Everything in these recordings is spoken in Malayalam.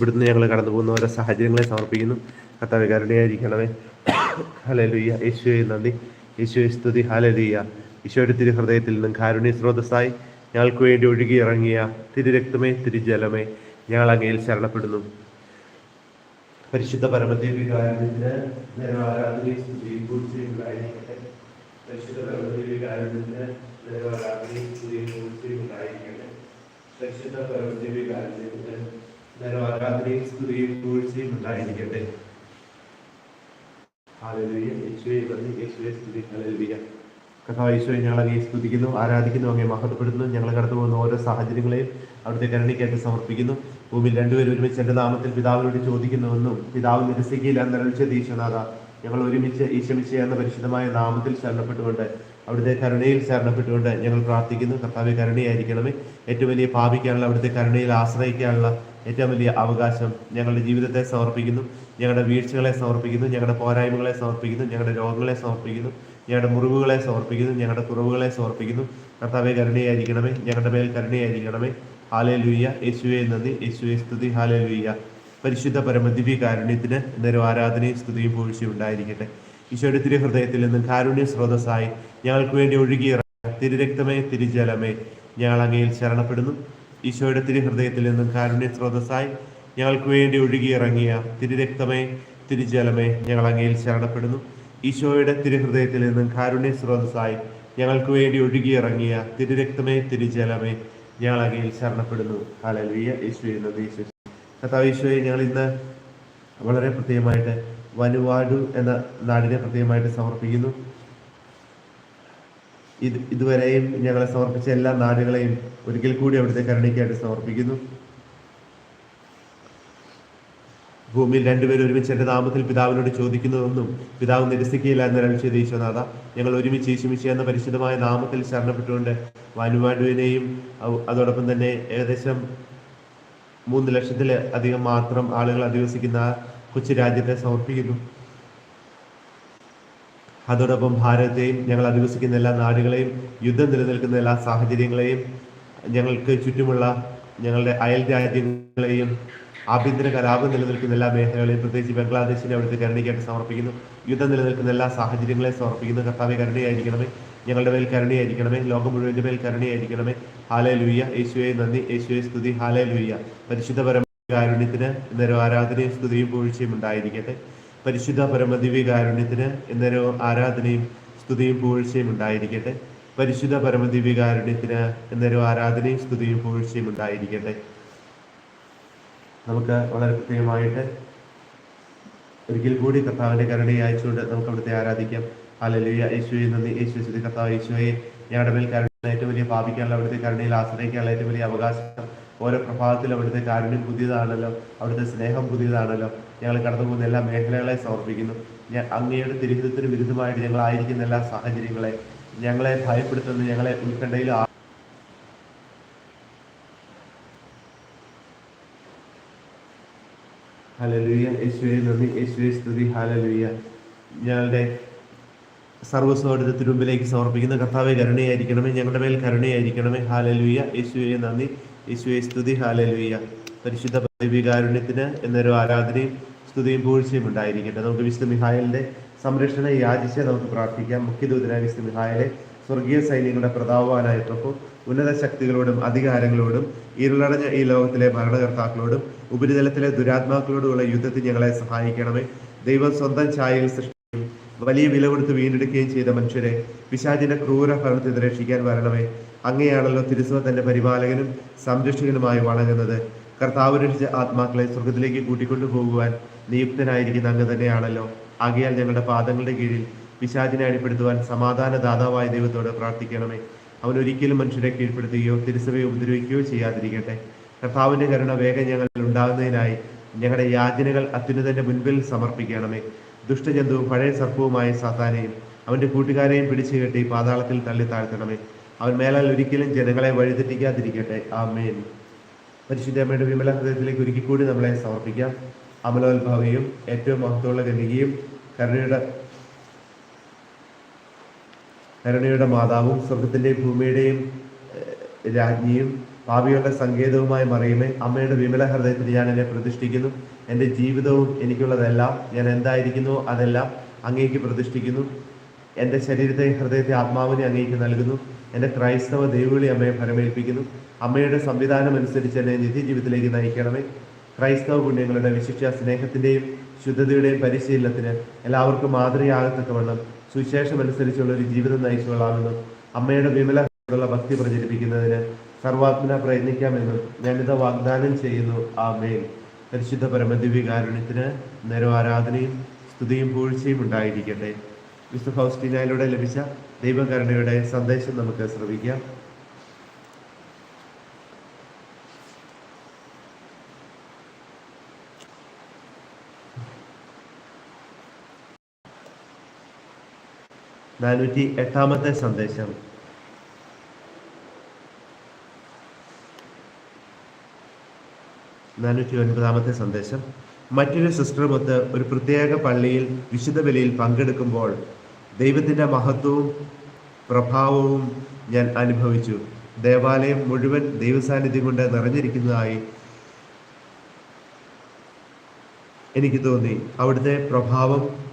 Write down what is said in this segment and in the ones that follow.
ഇവിടുന്ന് ഞങ്ങൾ കടന്നു പോകുന്ന ഓരോ സാഹചര്യങ്ങളെ സമർപ്പിക്കുന്നു. കർത്താവ് കരുണയായിരിക്കണമേ. ഹലലുയ്യ യേശുവെ നന്ദി. യേശുവെ സ്തുതി. ഹലലുയ്യ ഈശോയുടെ തിരുഹൃദയത്തിൽ നിന്നും കാരുണ്യ സ്രോതസ്സായി ഞങ്ങൾക്ക് വേണ്ടി ഒഴുകിയിറങ്ങിയ തിരുരക്തമേ തിരുജലമേ ഞങ്ങൾ അങ്ങയിൽ ശരണപ്പെടുന്നു. പരിശുദ്ധ പരമദേവികാരണത്തിന് ആരാധനയും സ്തുതിയും പരിശുദ്ധ പരിശുദ്ധ ആരാധനയും സ്തുതിയും വീഴ്ചയും ഉണ്ടായിരിക്കട്ടെ. അങ്ങേ സ്തുതിക്കുന്നു ആരാധിക്കുന്നു അങ്ങേ മഹത്വപ്പെടുന്നു ഞങ്ങൾ കടന്നു പോകുന്ന ഓരോ സാഹചര്യങ്ങളെയും അവിടുത്തെ കരുണയ്ക്കായിട്ട് സമർപ്പിക്കുന്നു. ഭൂമിയിൽ രണ്ടുപേരും ഒരുമിച്ച് എന്റെ നാമത്തിൽ പിതാവിനോട് ചോദിക്കുന്നുവെന്നും പിതാവ് നിരസിക്കില്ല നിറച്ച ദീക്ഷനാഥ ഞങ്ങൾ ഒരുമിച്ച് ഈശമിച്ച എന്ന പരിശുദ്ധമായ നാമത്തിൽ ശരണപ്പെട്ടുകൊണ്ട് അവിടുത്തെ കരുണയിൽ ശരണപ്പെട്ടുകൊണ്ട് ഞങ്ങൾ പ്രാർത്ഥിക്കുന്നു. കർത്താവ് കരുണയായിരിക്കണമേ. ഏറ്റവും വലിയ പാപിക്കാനുള്ള അവിടുത്തെ കരുണയിൽ ആശ്രയിക്കാനുള്ള ഏറ്റവും വലിയ അവകാശം ഞങ്ങളുടെ ജീവിതത്തെ സമർപ്പിക്കുന്നു. ഞങ്ങളുടെ വീഴ്ചകളെ സമർപ്പിക്കുന്നു. ഞങ്ങളുടെ പോരായ്മകളെ സമർപ്പിക്കുന്നു. ഞങ്ങളുടെ രോഗങ്ങളെ സമർപ്പിക്കുന്നു. ഞങ്ങളുടെ മുറിവുകളെ സമർപ്പിക്കുന്നു. ഞങ്ങളുടെ കുറവുകളെ സമർപ്പിക്കുന്നു. കർത്താവെ കരുണയായിരിക്കണമേ. ഞങ്ങളുടെ മേൽ കരുണയായിരിക്കണമേ. ഹാലേ ലൂയ്യ യേശുവെ നന്ദി. യേശുവെ സ്തുതി. ഹാലേ ലൂയ്യ പരിശുദ്ധ പരമദിവ്യ കാരുണ്യത്തിന് നേരം ആരാധനയും സ്തുതിയും പൂഴ്ചയും ഉണ്ടായിരിക്കട്ടെ. ഈശോയുടെ തിരുഹൃദയത്തിൽ നിന്നും കാരുണ്യ സ്രോതസ്സായി ഞങ്ങൾക്ക് വേണ്ടി ഒഴുകിയ തിരുരക്തമേ തിരുജലമേ ഞങ്ങൾ അങ്ങയിൽ ശരണപ്പെടുന്നു. ഈശോയുടെ തിരുഹൃദയത്തിൽ നിന്നും കാരുണ്യ സ്രോതസ്സായി ഞങ്ങൾക്ക് വേണ്ടി ഒഴുകിയിറങ്ങിയ തിരുരക്തമേ തിരുജലമേ ഞങ്ങൾ അങ്ങയിൽ ശരണപ്പെടുന്നു. ഈശോയുടെ തിരുഹൃദയത്തിൽ നിന്നും കാരുണ്യ സ്രോതസ്സായി ഞങ്ങൾക്ക് വേണ്ടി ഒഴുകിയിറങ്ങിയ തിരുരക്തമേ തിരുജലമേ ഞങ്ങൾ അങ്ങയിൽ ശരണപ്പെടുന്നു. ഹാലൽവിയ യേശുവെ നന്ദി യേശു ഈശോയെ ഞങ്ങൾ ഇന്ന് വളരെ പ്രത്യേകമായിട്ട് വനുവാടു എന്ന നാടിനെ പ്രത്യേകമായിട്ട് സമർപ്പിക്കുന്നു. ഇത് ഇതുവരെയും ഞങ്ങളെ സമർപ്പിച്ച എല്ലാ നാടുകളെയും ഒരിക്കൽ കൂടി അവിടുത്തെ കരുണയ്ക്കായിട്ട് സമർപ്പിക്കുന്നു. ഭൂമിയിൽ രണ്ടുപേരും ഒരുമിച്ച് എന്റെ നാമത്തിൽ പിതാവിനോട് ചോദിക്കുന്നതൊന്നും പിതാവ് നിരസിക്കുകയില്ല എന്നൊരാൾ ചെയ്ത ഈശോനാഥ ഞങ്ങൾ ഒരുമിച്ച് ഈശുമിച്ച എന്ന പരിശുദ്ധമായ നാമത്തിൽ ശരണപ്പെട്ടുകൊണ്ട് വാനുവാണ്ടുവിനെയും അവ- അതോടൊപ്പം തന്നെ ഏകദേശം മൂന്ന് ലക്ഷത്തിലധികം മാത്രം ആളുകൾ അധിവസിക്കുന്ന കൊച്ചു രാജ്യത്തെ സമർപ്പിക്കുന്നു. അതോടൊപ്പം ഭാരതത്തെയും ഞങ്ങൾ അധിവസിക്കുന്ന എല്ലാ നാടുകളെയും യുദ്ധം നിലനിൽക്കുന്ന എല്ലാ സാഹചര്യങ്ങളെയും ഞങ്ങൾക്ക് ചുറ്റുമുള്ള ഞങ്ങളുടെ അയൽ രാജ്യങ്ങളെയും ആഭ്യന്തര കലാപം നിലനിൽക്കുന്ന എല്ലാ മേഖലകളെയും പ്രത്യേകിച്ച് ബംഗ്ലാദേശിനെ അവിടുത്തെ കരുണയ്ക്കായിട്ട് സമർപ്പിക്കുന്നു. യുദ്ധം നിലനിൽക്കുന്ന എല്ലാ സാഹചര്യങ്ങളെയും സമർപ്പിക്കുന്നു. കർത്താവെ കരുണയായിരിക്കണമേ. ഞങ്ങളുടെ മേൽ കരുണയായിരിക്കണമേ. ലോകം മുഴുവന്റെ മേൽ കരുണയായിരിക്കണമേ. ഹാലേ ലൂയ്യ യേശുവെ നന്ദി. യേശുവെ സ്തുതി. ഹാലേ ലൂയ്യ പരിശുദ്ധപരമായ കാരുണ്യത്തിന് ഇന്നൊരു ആരാധനയും സ്തുതിയും പൂഴ്ചയും ഉണ്ടായിരിക്കട്ടെ. പരിശുദ്ധ പരമദിവ്യ കാരുണ്യത്തിന് ഇന്നേരം ആരാധനയും സ്തുതിയും പൂഴ്ചയും ഉണ്ടായിരിക്കട്ടെ. പരിശുദ്ധ പരമദിവ്യ കാരുണ്യത്തിന് ഇന്നേരം ആരാധനയും സ്തുതിയും പൂഴ്ചയും ഉണ്ടായിരിക്കട്ടെ. നമുക്ക് വളരെ പ്രത്യേകമായിട്ട് ഒരിക്കൽ കൂടി കർത്താവിന്റെ കരുണയെ അയച്ചുകൊണ്ട് നമുക്ക് അവിടുത്തെ ആരാധിക്കാം. അലലുയ യേശുവെ നന്ദി. യേശു സ്തുതി. കർത്താവ് യേശുവെ. ഞങ്ങളുടെ മേൽ കരുണ ഏറ്റവും വലിയ പാപിക്കാനുള്ള അവിടുത്തെ കരുണയിൽ ആശ്രയിക്കാനുള്ള ഏറ്റവും വലിയ അവകാശം. ഓരോ പ്രഭാതത്തിലും അവിടുത്തെ കാരുണ്യം പുതിയതാണല്ലോ. അവിടുത്തെ സ്നേഹം പുതിയതാണല്ലോ. ഞങ്ങൾ കടന്നു പോകുന്ന എല്ലാ മേഖലകളെ സമർപ്പിക്കുന്നു. ഞാൻ അങ്ങയുടെ തിരുഹിതത്തിന് വിരുദ്ധമായിട്ട് ഞങ്ങൾ ആയിരിക്കുന്ന എല്ലാ സാഹചര്യങ്ങളെ ഞങ്ങളെ ഭയപ്പെടുത്തുന്ന ഞങ്ങളെ ഉത്കണ്ഠയിൽ ഹല്ലേലൂയ. യേശുവെ നന്ദി. യേശുവെ സ്തുതി. ഹല്ലേലൂയ. ഞങ്ങളുടെ സർവസ്വയുടെ തിരുമ്പിലേക്ക് സമർപ്പിക്കുന്ന കർത്താവെ കരുണയായിരിക്കണമേ. ഞങ്ങളുടെ മേൽ കരുണയായിരിക്കണമേ. ഹാലലുയ യേശുവേ നന്ദി. യേശുവേ സ്തുതി. ഹാലലുയ പരിശുദ്ധ കാരുണ്യത്തിന് എന്നൊരു ആരാധനയും സ്തുതിയും പൂഴ്ചയും ഉണ്ടായിരിക്കട്ടെ. നമുക്ക് വിശുദ്ധ മിഹായലിന്റെ സംരക്ഷണ യാചിച്ച് നമുക്ക് പ്രാർത്ഥിക്കാം. മുഖ്യദൂതനായ വിശുദ്ധ മിഹായലെ സ്വർഗീയ സൈന്യങ്ങളുടെ പ്രതാപവാനായിട്ടൊപ്പം ഉന്നത ശക്തികളോടും അധികാരങ്ങളോടും ഇരുളടഞ്ഞ ഈ ലോകത്തിലെ ഭരണകർത്താക്കളോടും ഉപരിതലത്തിലെ ദുരാത്മാക്കളോടുമുള്ള യുദ്ധത്തിൽ ഞങ്ങളെ സഹായിക്കണമേ. ദൈവം സ്വന്തം ഛായയിൽ സൃഷ്ടിക്കുകയും വലിയ വില കൊടുത്ത് വീണ്ടെടുക്കുകയും ചെയ്ത മനുഷ്യരെ പിശാചിന്റെ ക്രൂര ഭരണത്തെ രക്ഷിക്കാൻ വരണമേ. അങ്ങനെയാണല്ലോ തിരുസഭ തന്റെ പരിപാലകനും സംരക്ഷകനുമായി വണങ്ങുന്നത്. കർത്താവ് രക്ഷിച്ച ആത്മാക്കളെ സ്വർഗത്തിലേക്ക് കൂട്ടിക്കൊണ്ടു പോകുവാൻ നിയുക്തനായിരിക്കുന്ന അങ്ങ് തന്നെയാണല്ലോ. ആകയാൽ ഞങ്ങളുടെ പാദങ്ങളുടെ കീഴിൽ പിശാചിനെ അടിപ്പെടുത്തുവാൻ സമാധാന ദാതാവായ ദൈവത്തോട് പ്രാർത്ഥിക്കണമേ. അവൻ ഒരിക്കലും മനുഷ്യരെ കീഴ്പ്പെടുത്തുകയോ തിരുസഭയെ ഉപദ്രവിക്കുകയോ ചെയ്യാതിരിക്കട്ടെ. കർത്താവിന്റെ കരുണ വേഗം ഞങ്ങൾ ഉണ്ടാകുന്നതിനായി ഞങ്ങളുടെ യാചനകൾ അത്യുന്നതന്റെ മുൻപിൽ സമർപ്പിക്കണമേ. ദുഷ്ടജന്തുവും പഴയ സർപ്പവുമായ സാത്താനെയും അവന്റെ കൂട്ടുകാരെയും പിടിച്ചു കെട്ടി പാതാളത്തിൽ തള്ളി താഴ്ത്തണമേ. അവൻ മേലാൽ ഒരിക്കലും ജനങ്ങളെ വഴിതെറ്റിക്കാതിരിക്കട്ടെ. ആ ആമേൻ. പരിശുദ്ധമ്മയുടെ വിമല ഹൃദയത്തിലേക്ക് ഒരുക്കിക്കൂടി നമ്മളെ സമർപ്പിക്കാം. അമലോത്ഭവയും ഏറ്റവും മഹത്വമുള്ള ഗണികയും കരുണയുടെ കരുണയുടെ മാതാവും സ്വർഗത്തിന്റെയും ഭൂമിയുടെയും രാജ്ഞിയും ഭാവിയുടെ സങ്കേതവുമായി മറിയുമേ. അമ്മയുടെ വിമല ഹൃദയത്തിൽ ഞാൻ എന്നെ പ്രതിഷ്ഠിക്കുന്നു. എന്റെ ജീവിതവും എനിക്കുള്ളതെല്ലാം ഞാൻ എന്തായിരിക്കുന്നു അതെല്ലാം അങ്ങേക്ക് പ്രതിഷ്ഠിക്കുന്നു. എന്റെ ശരീരത്തെ ഹൃദയത്തെ ആത്മാവിനെ അങ്ങേക്ക് നൽകുന്നു. എന്റെ ക്രൈസ്തവ ദൈവവിളി അമ്മയെ ഫലമേൽപ്പിക്കുന്നു അമ്മയുടെ സംവിധാനം അനുസരിച്ച് എന്നെ നിത്യജീവിതത്തിലേക്ക് നയിക്കണമേ. ക്രൈസ്തവ പുണ്യങ്ങളുടെ വിശിഷ്ട സ്നേഹത്തിന്റെയും ശുദ്ധതയുടെയും പരിശീലനത്തിന് എല്ലാവർക്കും മാതൃകയാകത്തക്കവണ്ണം സുവിശേഷം അനുസരിച്ചുള്ള ഒരു ജീവിതം നയിച്ചുകൊള്ളാമെന്നും അമ്മയുടെ വിമല ഭക്തി പ്രചരിപ്പിക്കുന്നതിന് സർവാത്മന പ്രയത്നിക്കാമെന്നും ഞാനിത് വാഗ്ദാനം ചെയ്യുന്നു. ആ മേൽ പരിശുദ്ധ പരമദിവ്യകാരുണ്യത്തിന് നേരം ആരാധനയും സ്തുതിയും പൂഴ്ചയും ഉണ്ടായിരിക്കട്ടെ. വിശുദ്ധ ഫൗസ്റ്റീനയിലൂടെ ലഭിച്ച ദൈവകരുണയുടെ സന്ദേശം നമുക്ക് ശ്രവിക്കാം. നാനൂറ്റി എട്ടാമത്തെ സന്ദേശം. നാനൂറ്റി ഒൻപതാമത്തെ സന്ദേശം. മറ്റൊരു സിസ്റ്ററുമൊത്ത് ഒരു പ്രത്യേക പള്ളിയിൽ വിശുദ്ധ ബലിയിൽ പങ്കെടുക്കുമ്പോൾ ദൈവത്തിന്റെ മഹത്വവും പ്രഭാവവും ഞാൻ അനുഭവിച്ചു. ദേവാലയം മുഴുവൻ ദൈവസാന്നിധ്യം കൊണ്ട് നിറഞ്ഞിരിക്കുന്നതായി എനിക്ക് തോന്നി. അവിടുത്തെ പ്രഭാവം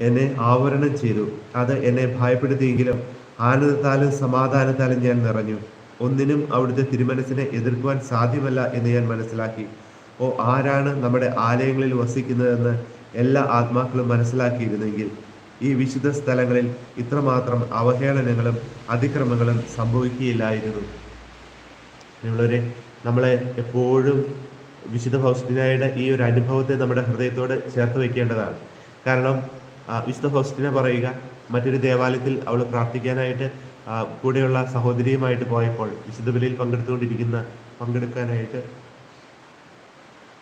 എന്നെ ആവരണം ചെയ്തു. അത് എന്നെ ഭയപ്പെടുത്തിയെങ്കിലും ആനന്ദത്താലും സമാധാനത്താലും ഞാൻ നിറഞ്ഞു. ഒന്നിനും അവിടുത്തെ തിരുമനസിനെ എതിർക്കുവാൻ സാധ്യമല്ല എന്ന് ഞാൻ മനസ്സിലാക്കി. ഓ ആരാണ് നമ്മുടെ ആലയങ്ങളിൽ വസിക്കുന്നതെന്ന് എല്ലാ ആത്മാക്കളും മനസ്സിലാക്കിയിരുന്നെങ്കിൽ ഈ വിശുദ്ധ സ്ഥലങ്ങളിൽ ഇത്രമാത്രം അവഹേളനങ്ങളും അതിക്രമങ്ങളും സംഭവിക്കുകയില്ലായിരുന്നു. നിങ്ങളൊരു നമ്മളെ എപ്പോഴും വിശുദ്ധ ഫൗസ്റ്റിനായുടെ ഈ ഒരു അനുഭവത്തെ നമ്മുടെ ഹൃദയത്തോട് ചേർത്ത് വെക്കേണ്ടതാണ് കാരണം വിശുദ്ധ ഫൗസ്റ്റിനെ പറയുക മറ്റൊരു ദേവാലയത്തിൽ അവൾ പ്രാർത്ഥിക്കാനായിട്ട് കൂടെയുള്ള സഹോദരിയുമായിട്ട് പോയപ്പോൾ വിശുദ്ധ ബലിയിൽ പങ്കെടുത്തുകൊണ്ടിരിക്കുന്ന പങ്കെടുക്കാനായിട്ട്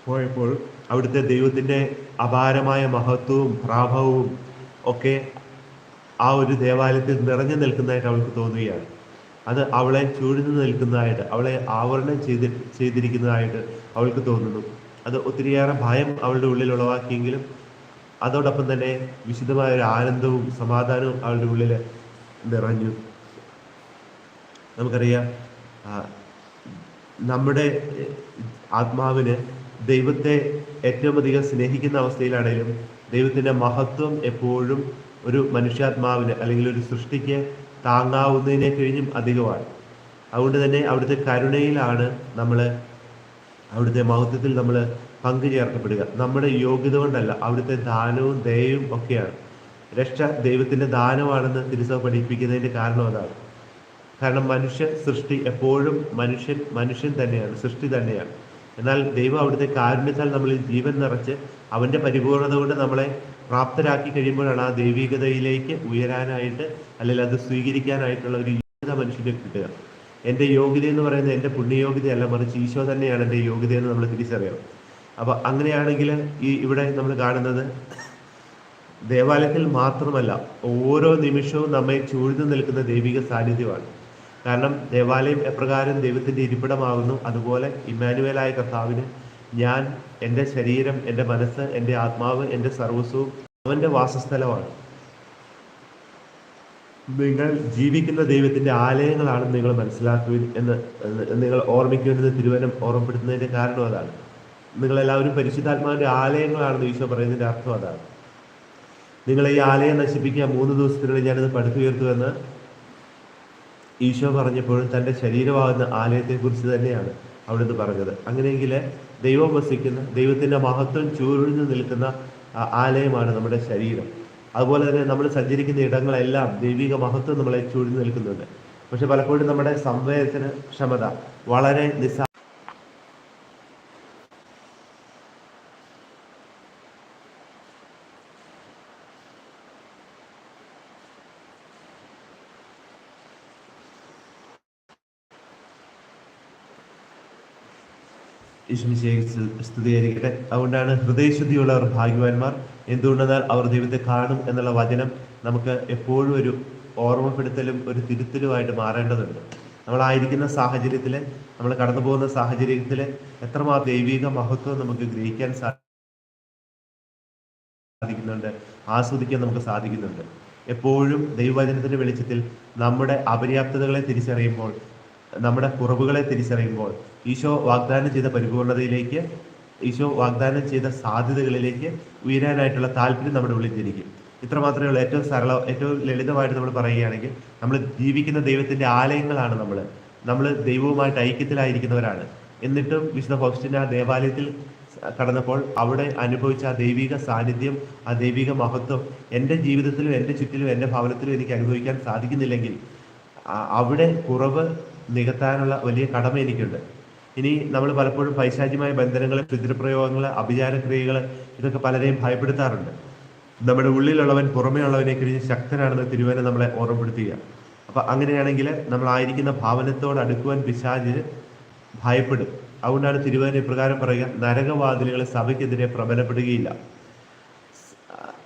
പോയപ്പോൾ അവിടുത്തെ ദൈവത്തിന്റെ അപാരമായ മഹത്വവും പ്രാഭവവും ഒക്കെ ആ ഒരു ദേവാലയത്തിൽ നിറഞ്ഞു നിൽക്കുന്നതായിട്ട് അവൾക്ക് തോന്നുകയാണ്. അത് അവളെ ചൂഴ്ന്നു നിൽക്കുന്നതായിട്ട് അവളെ ആവരണം ചെയ്തി ചെയ്തിരിക്കുന്നതായിട്ട് അവൾക്ക് തോന്നുന്നു. അത് ഒത്തിരിയേറെ ഭയം അവളുടെ ഉള്ളിൽ ഉളവാക്കിയെങ്കിലും അതോടൊപ്പം തന്നെ വിശുദ്ധമായ ഒരു ആനന്ദവും സമാധാനവും അവളുടെ ഉള്ളിൽ നിറഞ്ഞു. നമുക്കറിയാം നമ്മുടെ ആത്മാവിന് ദൈവത്തെ ഏറ്റവും അധികം സ്നേഹിക്കുന്ന അവസ്ഥയിലാണെങ്കിലും ദൈവത്തിന്റെ മഹത്വം എപ്പോഴും ഒരു മനുഷ്യാത്മാവിന് അല്ലെങ്കിൽ ഒരു സൃഷ്ടിക്ക് താങ്ങാവുന്നതിനെ കഴിഞ്ഞും അധികമാണ്. അതുകൊണ്ട് തന്നെ അവിടുത്തെ കരുണയിലാണ് നമ്മൾ അവിടുത്തെ മഹത്വത്തിൽ നമ്മൾ പങ്കുചേർക്കപ്പെടുക. നമ്മുടെ യോഗ്യത കൊണ്ടല്ല അവിടുത്തെ ദാനവും ദയവും ഒക്കെയാണ്. രക്ഷ ദൈവത്തിന്റെ ദാനമാണെന്ന് തിരുസഭ പഠിപ്പിക്കുന്നതിന്റെ കാരണം അതാണ്. കാരണം മനുഷ്യ സൃഷ്ടി എപ്പോഴും മനുഷ്യൻ മനുഷ്യൻ തന്നെയാണ് സൃഷ്ടി തന്നെയാണ്. എന്നാൽ ദൈവം അവിടുത്തെ കാരുണ്യത്താൽ നമ്മളിൽ ജീവൻ നിറച്ച് അവന്റെ പരിപൂർണത കൊണ്ട് നമ്മളെ പ്രാപ്തരാക്കി കഴിയുമ്പോഴാണ് ആ ദൈവികതയിലേക്ക് ഉയരാനായിട്ട് അല്ലെങ്കിൽ അത് സ്വീകരിക്കാനായിട്ടുള്ള ഒരു യോഗ്യത മനുഷ്യന് കിട്ടുക. എന്റെ യോഗ്യത എന്ന് പറയുന്നത് എന്റെ പുണ്യയോഗ്യതയല്ല മറിച്ച് ഈശോ തന്നെയാണ് എന്റെ യോഗ്യതയെന്ന് നമ്മൾ തിരിച്ചറിയണം. അപ്പോൾ അങ്ങനെയാണെങ്കിൽ ഈ ഇവിടെ നമ്മൾ കാണുന്നത് ദേവാലയത്തിൽ മാത്രമല്ല ഓരോ നിമിഷവും നമ്മെ ചൂഴ്ന്നു നിൽക്കുന്ന ദൈവിക സാന്നിധ്യമാണ്. കാരണം ദേവാലയം എപ്രകാരം ദൈവത്തിന്റെ ഇരിപ്പിടമാകുന്നു അതുപോലെ ഇമ്മാനുവേലായ കർത്താവിന് ഞാൻ എന്റെ ശരീരം എന്റെ മനസ്സ് എന്റെ ആത്മാവ് എന്റെ സർവസ്വവും അവന്റെ വാസസ്ഥലമാണ്. നിങ്ങൾ ജീവിക്കുന്ന ദൈവത്തിന്റെ ആലയങ്ങളാണ് നിങ്ങൾ മനസ്സിലാക്കുക എന്ന് നിങ്ങൾ ഓർമ്മിക്കുമെന്ന് തിരുവനം ഓർമ്മപ്പെടുത്തുന്നതിന്റെ കാരണം അതാണ്. നിങ്ങളെല്ലാവരും പരിശുദ്ധാത്മാവിന്റെ ആലയങ്ങളാണെന്ന് ഈശോ പറയുന്നതിന്റെ അർത്ഥം അതാണ്. നിങ്ങൾ ഈ ആലയം നശിപ്പിക്കാൻ മൂന്ന് ദിവസത്തിനുള്ളിൽ ഞാനിത് പടുത്തുയർത്തുമെന്ന് ഈശോ പറഞ്ഞപ്പോഴും തന്റെ ശരീരമാകുന്ന ആലയത്തെക്കുറിച്ച് തന്നെയാണ് അവിടുന്ന് പറഞ്ഞത്. അങ്ങനെയെങ്കിൽ ദൈവം വസിക്കുന്ന ദൈവത്തിന്റെ മഹത്വം ചൂഴ്ന്നു നിൽക്കുന്ന ആലയമാണ് നമ്മുടെ ശരീരം. അതുപോലെ തന്നെ നമ്മൾ സഞ്ചരിക്കുന്ന ഇടങ്ങളെല്ലാം ദൈവിക മഹത്വം നമ്മളെ ചൂഴ്ന്നു നിൽക്കുന്നുണ്ട്. പക്ഷെ പലപ്പോഴും നമ്മുടെ സംവേദന ക്ഷമത വളരെ നിസ്സാ ഈശ്വമിശയെ സ്തുതിയായിരിക്കട്ടെ. അതുകൊണ്ടാണ് ഹൃദയശുദ്ധിയുള്ളവർ ഭാഗ്യവാന്മാർ. എന്തുകൊണ്ടെന്നാൽ അവർ ദൈവത്തെ കാണും എന്നുള്ള വചനം നമുക്ക് എപ്പോഴും ഒരു ഓർമ്മപ്പെടുത്തലും ഒരു തിരുത്തലുമായിട്ട് മാറേണ്ടതുണ്ട്. നമ്മളായിരിക്കുന്ന സാഹചര്യത്തിൽ നമ്മൾ കടന്നു പോകുന്ന സാഹചര്യത്തിൽ എത്രമാത്രം ദൈവിക മഹത്വം നമുക്ക് ഗ്രഹിക്കാൻ സാധിക്കുന്നുണ്ട് ആസ്വദിക്കാൻ നമുക്ക് സാധിക്കുന്നുണ്ട്. എപ്പോഴും ദൈവവചനത്തിന്റെ വെളിച്ചത്തിൽ നമ്മുടെ അപര്യാപ്തതകളെ തിരിച്ചറിയുമ്പോൾ നമ്മുടെ കുറവുകളെ തിരിച്ചറിയുമ്പോൾ ഈശോ വാഗ്ദാനം ചെയ്ത പരിപൂർണതയിലേക്ക് ഈശോ വാഗ്ദാനം ചെയ്ത സാധ്യതകളിലേക്ക് ഉയരാനായിട്ടുള്ള താല്പര്യം നമ്മുടെ ഉള്ളിൽ ജനിക്കും. ഇത്ര മാത്രമേ ഉള്ളൂ. ഏറ്റവും സരള ഏറ്റവും ലളിതമായിട്ട് നമ്മൾ പറയുകയാണെങ്കിൽ നമ്മൾ ജീവിക്കുന്ന ദൈവത്തിന്റെ ആലയങ്ങളാണ് നമ്മൾ. നമ്മൾ ദൈവവുമായിട്ട് ഐക്യത്തിലായിരിക്കുന്നവരാണ്. എന്നിട്ടും വിശുദ്ധ ഫൗസ്റ്റിന ആ ദേവാലയത്തിൽ കടന്നപ്പോൾ അവിടെ അനുഭവിച്ച ആ ദൈവിക സാന്നിധ്യം ആ ദൈവിക മഹത്വം എന്റെ ജീവിതത്തിലും എന്റെ ചുറ്റിലും എന്റെ ഭവനത്തിലും എനിക്ക് അനുഭവിക്കാൻ സാധിക്കുന്നില്ലെങ്കിൽ അവിടെ കുറവ് നികത്താനുള്ള വലിയ കടമ എനിക്കുണ്ട്. ഇനി നമ്മൾ പലപ്പോഴും പൈശാചികമായ ബന്ധനങ്ങൾ പിതൃപ്രയോഗങ്ങൾ അഭിചാരക്രിയകൾ ഇതൊക്കെ പലരെയും ഭയപ്പെടുത്താറുണ്ട്. നമ്മുടെ ഉള്ളിലുള്ളവൻ പുറമേ ഉള്ളവനെ കഴിഞ്ഞ് ശക്തനാണെന്ന് തിരുവനെ നമ്മളെ ഓർമ്മപ്പെടുത്തുക. അപ്പൊ അങ്ങനെയാണെങ്കിൽ നമ്മൾ ആയിരിക്കുന്ന ഭാവനത്തോട് അടുക്കുവാൻ പിശാച് ഭയപ്പെടും. അതുകൊണ്ടാണ് തിരുവനെ ഇപ്രകാരം പറയുക നരകവാതിലുകൾ സഭയ്ക്കെതിരെ പ്രബലപ്പെടുകയില്ല.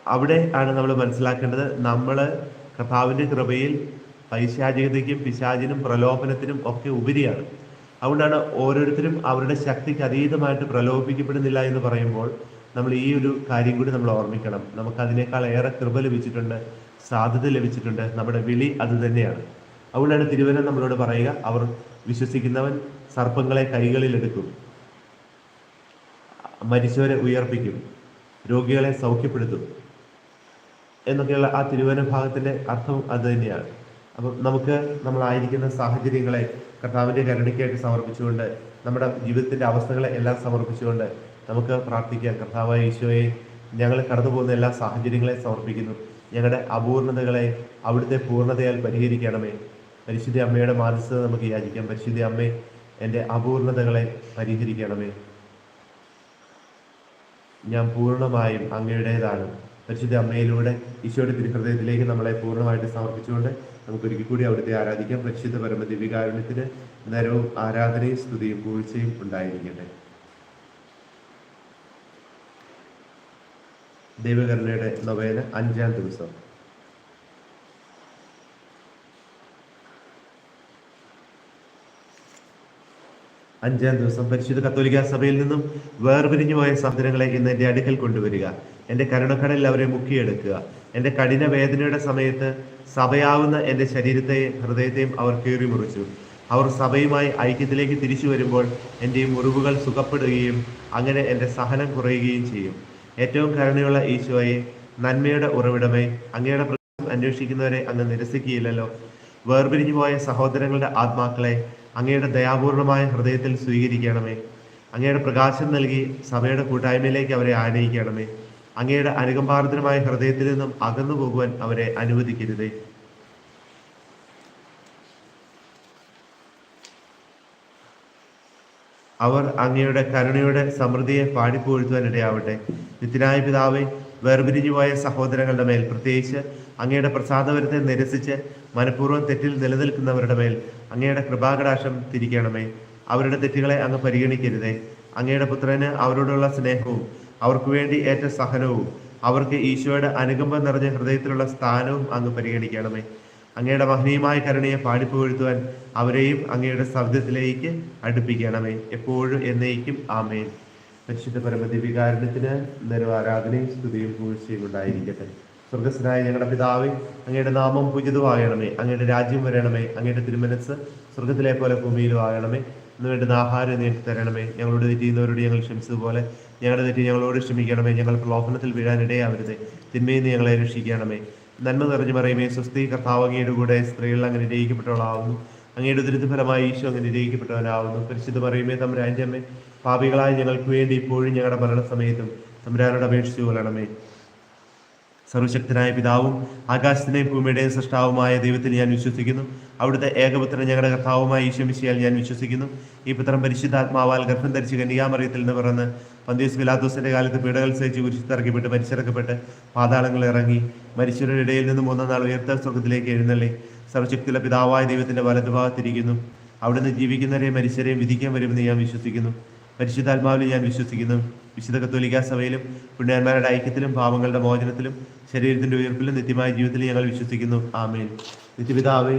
അവിടെ ആണ് നമ്മൾ മനസ്സിലാക്കേണ്ടത് നമ്മൾ കർത്താവിന്റെ കൃപയിൽ പൈശാചികതയ്ക്കും പിശാചിനും പ്രലോഭനത്തിനും ഒക്കെ ഉപരിയാണ്. അതുകൊണ്ടാണ് ഓരോരുത്തരും അവരുടെ ശക്തിക്ക് അതീതമായിട്ട് പ്രലോഭിപ്പിക്കപ്പെടുന്നില്ല എന്ന് പറയുമ്പോൾ നമ്മൾ ഈ ഒരു കാര്യം കൂടി നമ്മൾ ഓർമ്മിക്കണം. നമുക്ക് അതിനേക്കാൾ ഏറെ കൃപ ലഭിച്ചിട്ടുണ്ട് സാധ്യത ലഭിച്ചിട്ടുണ്ട് നമ്മുടെ വിളി അത് തന്നെയാണ്. അതുകൊണ്ടാണ് തിരുവനന്തപുരം നമ്മളോട് പറയുക അവർ വിശ്വസിക്കുന്നവൻ സർപ്പങ്ങളെ കൈകളിലെടുക്കും മരിച്ചവരെ ഉയർപ്പിക്കും രോഗികളെ സൗഖ്യപ്പെടുത്തും. എന്നൊക്കെയുള്ള ആ തിരുവന ഭാഗത്തിന്റെ അർത്ഥം അത് തന്നെയാണ്. അപ്പം നമുക്ക് നമ്മളായിരിക്കുന്ന സാഹചര്യങ്ങളെ കർത്താവിന്റെ കരുണയ്ക്കായിട്ട് സമർപ്പിച്ചുകൊണ്ട് നമ്മുടെ ജീവിതത്തിന്റെ അവസ്ഥകളെ എല്ലാം സമർപ്പിച്ചുകൊണ്ട് നമുക്ക് പ്രാർത്ഥിക്കാം. കർത്താവായ ഈശോയെ ഞങ്ങൾ കടന്നു പോകുന്ന എല്ലാ സാഹചര്യങ്ങളെ സമർപ്പിക്കുന്നു. ഞങ്ങളുടെ അപൂർണതകളെ അവിടുത്തെ പൂർണതയാൽ പരിഹരിക്കണമേ. പരിശുദ്ധ അമ്മയുടെ മാനസികത നമുക്ക് യാചിക്കാം. പരിശുദ്ധ അമ്മേ എന്റെ അപൂർണതകളെ പരിഹരിക്കണമേ. ഞാൻ പൂർണമായും അങ്ങയുടേതാണ്. പരിശുദ്ധ അമ്മയിലൂടെ ഈശോയുടെ തിരുഹൃദയത്തിലേക്ക് നമ്മളെ പൂർണമായിട്ട് സമർപ്പിച്ചുകൊണ്ട് നമുക്ക് ഒരിക്കൽ കൂടി അവിടുത്തെ ആരാധിക്കാം പരിശുദ്ധ പരമ ദിവ്യകാരുണ്യത്തിന് നരവും ആരാധനയും സ്തുതിയും പൂഴ്ചയും ഉണ്ടായിരിക്കട്ടെ. ദൈവകരുണയുടെ നൊവേന അഞ്ചാം ദിവസം. അഞ്ചാം ദിവസം പരിശുദ്ധ കത്തോലിക്ക സഭയിൽ നിന്നും വേർപിരിഞ്ഞു പോയ സഹോദരങ്ങളെ ഇന്ന് എന്റെ അടുക്കൽ കൊണ്ടുവരിക. എന്റെ കരുണക്കടലിൽ അവരെ മുക്കിയെടുക്കുക. എന്റെ കഠിന വേദനയുടെ സമയത്ത് സഭയാവുന്ന എന്റെ ശരീരത്തെയും ഹൃദയത്തെയും അവർ കീറി മുറിച്ചു അവർ സഭയുമായി ഐക്യത്തിലേക്ക് തിരിച്ചു വരുമ്പോൾ എന്റെ മുറിവുകൾ സുഖപ്പെടുകയും അങ്ങനെ എന്റെ സഹനം കുറയുകയും ചെയ്യും. ഏറ്റവും കരുണയുള്ള ഈശോയെ നന്മയുടെ ഉറവിടമേ അങ്ങയുടെ പ്രശ്നം അന്വേഷിക്കുന്നവരെ അങ്ങ് നിരസിക്കുകയില്ലല്ലോ. വേർപിരിഞ്ഞു പോയ സഹോദരങ്ങളുടെ ആത്മാക്കളെ അങ്ങയുടെ ദയാപൂർണമായ ഹൃദയത്തിൽ സ്വീകരിക്കണമേ. അങ്ങയുടെ പ്രകാശം നൽകി സഭയുടെ കൂട്ടായ്മയിലേക്ക് അവരെ ആനയിക്കണമേ. അങ്ങയുടെ അനുകമ്പാർദ്രമായ ഹൃദയത്തിൽ നിന്നും അകന്നു പോകുവാൻ അവരെ അനുവദിക്കരുതേ. അവർ അങ്ങയുടെ കരുണയുടെ സമൃദ്ധിയെ പാടിപ്പുകഴ്ത്തുവാൻ ഇടയാവട്ടെ. നിത്യനായ പിതാവെ വേർപിരിഞ്ഞു പോയ സഹോദരങ്ങളുടെ മേൽ പ്രത്യേകിച്ച് അങ്ങയുടെ പ്രസാദവരത്തെ നിരസിച്ച് മനഃപൂർവം തെറ്റിൽ നിലനിൽക്കുന്നവരുടെ മേൽ അങ്ങയുടെ കൃപാകടാശം തിരിക്കണമേ. അവരുടെ തെറ്റുകളെ അങ്ങ് പരിഗണിക്കരുതേ. അങ്ങയുടെ പുത്രന് അവരോടുള്ള സ്നേഹവും അവർക്ക് വേണ്ടി ഏറ്റ സഹനവും അവർക്ക് ഈശോയുടെ അനുകമ്പം നിറഞ്ഞ ഹൃദയത്തിലുള്ള സ്ഥാനവും അങ്ങ് പരിഗണിക്കണമേ. അങ്ങയുടെ മഹനീയമായ കരുണയെ പാടിപ്പുകഴ്ത്തുവാൻ അവരെയും അങ്ങയുടെ സബ്ദത്തിലേക്ക് അടുപ്പിക്കണമേ. എപ്പോഴും എന്നേക്കും ആമേൻ. പരിശുദ്ധ പരമദിവികാരണത്തിന് നിരവ് ആരാധനയും സ്തുതിയും പൂഴ്ചയും ഉണ്ടായിരിക്കട്ടെ. സ്വർഗസ്നായ ഞങ്ങളുടെ പിതാവേ അങ്ങയുടെ നാമം പൂജിതമാകണമേ. അങ്ങയുടെ രാജ്യം വരണമേ. അങ്ങയുടെ തിരുമനസ് സ്വർഗത്തിലെ പോലെ ഭൂമിയിലും ആകണമേ. ഇന്ന് വേണ്ടുന്ന ആഹാരം നേരിട്ട് തരണമേ ഞങ്ങളോട് ചെയ്യുന്നവരോട് ഞങ്ങൾ ക്ഷമിച്ചതുപോലെ ഞങ്ങളുടെ തെറ്റി ഞങ്ങളോട് ക്ഷമിക്കണമേ. ഞങ്ങൾ പ്രലോഭനത്തിൽ വീഴാനിടയാവരുത്. തിന്മയിൽ ഞങ്ങളെ രക്ഷിക്കണമേ. നന്മ നിറഞ്ഞു പറയുമേ സ്വസ്തി കർത്താവ് അങ്ങയുടെ കൂടെ സ്ത്രീകൾ അങ്ങനെ രചിക്കപ്പെട്ടവളാവുന്നു അങ്ങയുടെ ദുരിത ഫലമായി ഈശോ അങ്ങനെ നിരയിക്കപ്പെട്ടവനാവുന്നു പരിശുദ്ധ പറയുമേ തമ്പുരാന്റെ അമ്മേ പാപികളായ ഞങ്ങൾക്ക് വേണ്ടി ഇപ്പോഴും ഞങ്ങളുടെ മരണസമയത്തും തമ്പുരാനോട് അപേക്ഷിച്ചു കൊള്ളണമേ. സർവശക്തനായ പിതാവും ആകാശത്തിനെയും ഭൂമിയുടെയും സൃഷ്ടാവുമായ ദൈവത്തിൽ ഞാൻ വിശ്വസിക്കുന്നു. അവിടുത്തെ ഏകപുത്രൻ ഞങ്ങളുടെ കർത്താവുമായ ഈശ്വമിശിയാൽ ഞാൻ വിശ്വസിക്കുന്നു. ഈ പുത്രം പരിശുദ്ധാത്മാവാൽ ഗർഭം ധരിച്ച് കന്യാമറിയത്തിൽ നിന്ന് പിറന്ന് പന്തീസ് പിലാത്തോസിന്റെ കാലത്ത് പീഡകൾ സഹിച്ച് കുരിശിത്തിറക്കപ്പെട്ട് മരിച്ചിറക്കപ്പെട്ട് പാതാളങ്ങൾ ഇറങ്ങി മരിച്ചവരുടെ ഇടയിൽ നിന്ന് മൂന്നാം നാൾ ഉയർത്ത സ്വർഗത്തിലേക്ക് എഴുന്നള്ളി. സർവശക്തിയുള്ള പിതാവായ ദൈവത്തിന്റെ വലതുഭാഗത്തിരിക്കുന്നു. അവിടുന്ന് ജീവിക്കുന്നവരെയും മരിച്ചവരെയും വിധിക്കാൻ വരുമെന്ന് ഞാൻ വിശ്വസിക്കുന്നു. പരിശുദ്ധാത്മാവിൽ ഞാൻ വിശ്വസിക്കുന്നു. വിശുദ്ധ കത്തോലിക്ക സഭയിലും പുണ്യന്മാരുടെ ഐക്യത്തിലും പാവങ്ങളുടെ മോചനത്തിലും ശരീരത്തിന്റെ ഉയർപ്പിലും നിത്യമായ ജീവിതത്തിലും ഞങ്ങൾ വിശ്വസിക്കുന്നു. ആമേൻ. നിത്യപിതാവേ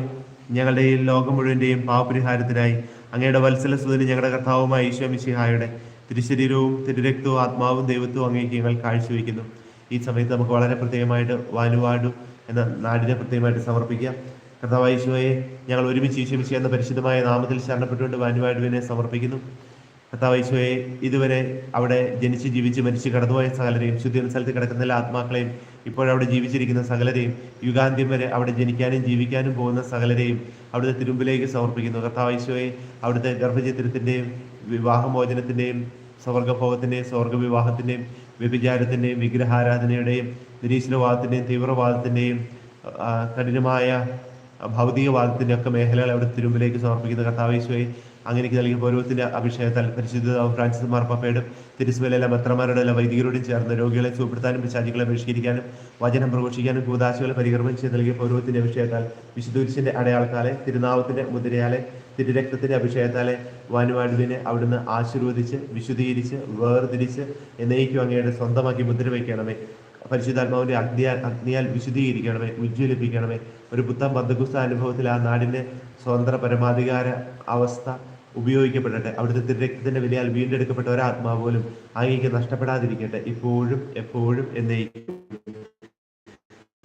ഞങ്ങളുടെ ലോകം മുഴുവന്റെയും പാവപരിഹാരത്തിനായി അങ്ങയുടെ വത്സല സുതിന് ഞങ്ങളുടെ കർത്താവുമായ ഈശോ മിശിഹായുടെ തിരുശരീരവും തിരുരക്തവും ആത്മാവും ദൈവത്വവും അങ്ങേക്ക് ഞങ്ങൾ കാഴ്ചവെക്കുന്നു ഈ സമയത്ത് നമുക്ക് വളരെ പ്രത്യേകമായിട്ട് വാനുവാടു എന്ന നാടിനെ പ്രത്യേകമായിട്ട് സമർപ്പിക്കാം കർത്താവ് ഞങ്ങൾ ഒരുമിച്ച് ഈശോമിശി എന്ന പരിശുദ്ധമായ നാമത്തിൽ ശരണപ്പെട്ടുകൊണ്ട് വാനുവാടുവിനെ സമർപ്പിക്കുന്നു. കർത്താവ് ഇതുവരെ അവിടെ ജനിച്ച് ജീവിച്ച് മരിച്ച് കടന്നുപോയ സകലരെയും ശുദ്ധി സ്ഥലത്ത് കിടക്കുന്ന എല്ലാ ആത്മാക്കളെയും ഇപ്പോഴവിടെ ജീവിച്ചിരിക്കുന്ന സകലരെയും യുഗാന്ത്യം വരെ അവിടെ ജനിക്കാനും ജീവിക്കാനും പോകുന്ന സകലരെയും അവിടുത്തെ തിരുമ്പിലേക്ക് സമർപ്പിക്കുന്നു. കർത്താവ് അവിടുത്തെ ഗർഭചിത്രത്തിന്റെയും വിവാഹമോചനത്തിന്റെയും സ്വർഗഭോഗത്തിന്റെയും സ്വർഗവിവാഹത്തിന്റെയും വ്യഭിചാരത്തിന്റെയും വിഗ്രഹാരാധനയുടെയും നിരീശ്വരവാദത്തിന്റെയും തീവ്രവാദത്തിന്റെയും കഠിനമായ ഭൗതികവാദത്തിന്റെ ഒക്കെ മേഖലകൾ അവിടെ തിരുമ്പിലേക്ക് സമർപ്പിക്കുന്ന കർത്താവേശ്വയെ അങ്ങനെയൊക്കെ നൽകിയ പൗരവത്തിന്റെ അഭിഷേകത്താൽ പരിശുദ്ധ ഫ്രാൻസിസ് മാർപ്പാപ്പയുടെ തിരുസുവല മെത്രമാരുടെ എല്ലാ വൈദികരോടും ചേർന്ന് രോഗികളെ സുഖപ്പെടുത്താനും പിശാചികളെ ബഹിഷ്കരിക്കാനും വചനം പ്രഘോഷിക്കാനും കൂതാശികളെ പരികർമ്മം ചെയ്ത് നൽകിയ പൗരവത്തിന്റെ അഭിഷേകത്താൽ വിശുദ്ധുരിശിന്റെ അടയാളത്താലെ തിരുനാവത്തിന്റെ മുദ്രയാലെ തിരുരക്തത്തിന്റെ അഭിഷേകത്താലെ വാനുവാഴുവിനെ അവിടുന്ന് ആശീർവദിച്ച് വിശുദ്ധീകരിച്ച് വേർതിരിച്ച് എന്നേക്കും അങ്ങയുടെ സ്വന്തമാക്കി മുദ്ര വയ്ക്കണമേ. പരിശുദ്ധാത്മാവിന്റെ അഗ്നിയാൽ അഗ്നിയാൽ വിശുദ്ധീകരിക്കണമേ ഉജ്ജ്വലിപ്പിക്കണമേ. ഒരു പുത്തൻ ബന്ധുക്കുസ്ത അനുഭവത്തിൽ ആ നാടിന്റെ സ്വതന്ത്ര പരമാധികാര അവസ്ഥ ഉപയോഗിക്കപ്പെടട്ടെ. അവിടുത്തെ തിരക്തത്തിന്റെ വിലയാൽ വീണ്ടെടുക്കപ്പെട്ട ഒരാത്മാ പോലും അങ്ങേക്ക് നഷ്ടപ്പെടാതിരിക്കട്ടെ. ഇപ്പോഴും എപ്പോഴും എന്നേക്കും.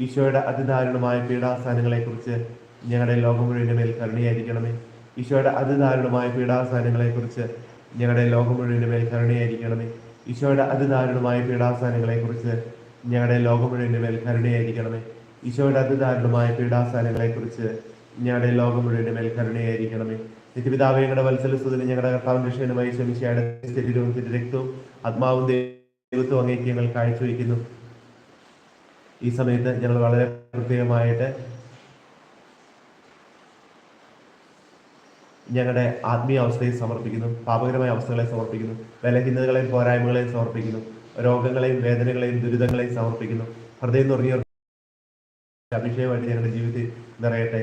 ഈശോയുടെ അതിദാരുണമായ പീഡാസ്ഥാനങ്ങളെക്കുറിച്ച് കുറിച്ച് ഞങ്ങളുടെ ലോകം മുഴുവന്റെ മേൽ കരുണയായിരിക്കണമേ. ഈശോയുടെ അതിദാരുണമായ പീഡാസ്ഥാനങ്ങളെക്കുറിച്ച് കുറിച്ച് ഞങ്ങളുടെ ലോകം മുഴുവന്റെ മേൽ കരുണയായിരിക്കണമേ. ഈശോയുടെ അതിദാരുണമായ പീഡാസ്ഥാനങ്ങളെക്കുറിച്ച് കുറിച്ച് ഞങ്ങളുടെ ലോകം മുഴുവന്റെ മേൽ കരുണയായിരിക്കണമേ. ഈശോയുടെ അതിദാരുണമായ പീഡാസ്ഥാനങ്ങളെക്കുറിച്ച് കുറിച്ച് ഞങ്ങളുടെ ലോകം മുഴുവന്റെ മേൽ കരുണയായിരിക്കണമേ. നിത്യപിതാവ് ഞങ്ങളുടെ വത്സല ഞങ്ങളുടെ കർത്താവിന്റെ ക്ഷേണമായി ശ്രമിച്ചയുടെ ശരീരവും തിരു രക്തവും ആത്മാവും ദൈവത്വം അങ്ങേക്ക് ഞങ്ങൾ കാഴ്ചവെക്കുന്നു ഈ സമയത്ത് ഞങ്ങൾ വളരെ പ്രത്യേകമായിട്ട് ഞങ്ങളുടെ ആത്മീയ അവസ്ഥയെ സമർപ്പിക്കുന്നു പാപകരമായ അവസ്ഥകളെ സമർപ്പിക്കുന്നു ബലഹീനതകളെയും പോരായ്മകളെയും സമർപ്പിക്കുന്നു രോഗങ്ങളെയും വേദനകളെയും ദുരിതങ്ങളെയും സമർപ്പിക്കുന്നു. ഹൃദയം തുടങ്ങിയവർ അഭിഷേകമായിട്ട് ഞങ്ങളുടെ ജീവിതത്തിൽ നിറയട്ടെ.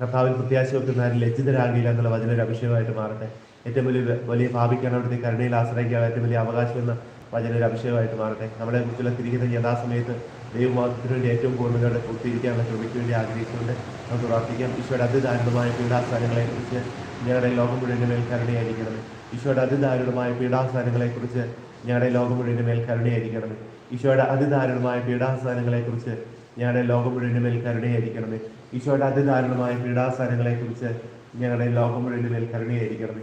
കർത്താവിൽ പ്രത്യാശ വെക്കുന്ന ആരും ലജ്ജിതരാകില്ല എന്നുള്ള വചന അഭിഷേകമായിട്ട് മാറട്ടെ. ഏറ്റവും വലിയ വലിയ പാപിക്കാണ് അവിടുത്തെ കരുണയിൽ ആശ്രയിക്കുക ഏറ്റവും വലിയ അവകാശം എന്ന വചന ഒരു അഭിഷേകമായിട്ട് മാറട്ടെ. നമ്മളെ കുറിച്ചുള്ള തിരിക്കുന്ന യഥാസമയത്ത് ദൈവമാസത്തിന് വേണ്ടി ഏറ്റവും കൂടുതൽ പൂർത്തീകരിക്കാനുള്ള കൃപയ്ക്ക് വേണ്ടി ആഗ്രഹിച്ചുകൊണ്ട് നമുക്ക് പ്രാർത്ഥിക്കാം. ഈശോയുടെ അതിദാരുണമായ പീഡാസ്ഥാനങ്ങളെ കുറിച്ച് ഞങ്ങളുടെ ലോകം മുഴുവന്റെ മേൽ കരുണയായിരിക്കണമേ. ഈശോയുടെ അതിദാരുണമായ പീഡാസ്ഥാനങ്ങളെ കുറിച്ച് ഞങ്ങളുടെ ലോകം മുഴുവന്റെ മേൽ കരുണയായിരിക്കണമേ. ഈശോയുടെ അതിദാരുണമായ പീഡാസ്ഥാനങ്ങളെ കുറിച്ച് ഞങ്ങളുടെ ലോകം മുഴുവന്റെ മേൽ കരുണയായിരിക്കണമേ. ഈശോയുടെ അതിദാരുണമായ പീഡാസ്ഥാനങ്ങളെ കുറിച്ച് ഞങ്ങളുടെ ലോകം മുഴുവന്റെ മേൽ കരുണയായിരിക്കണമേ.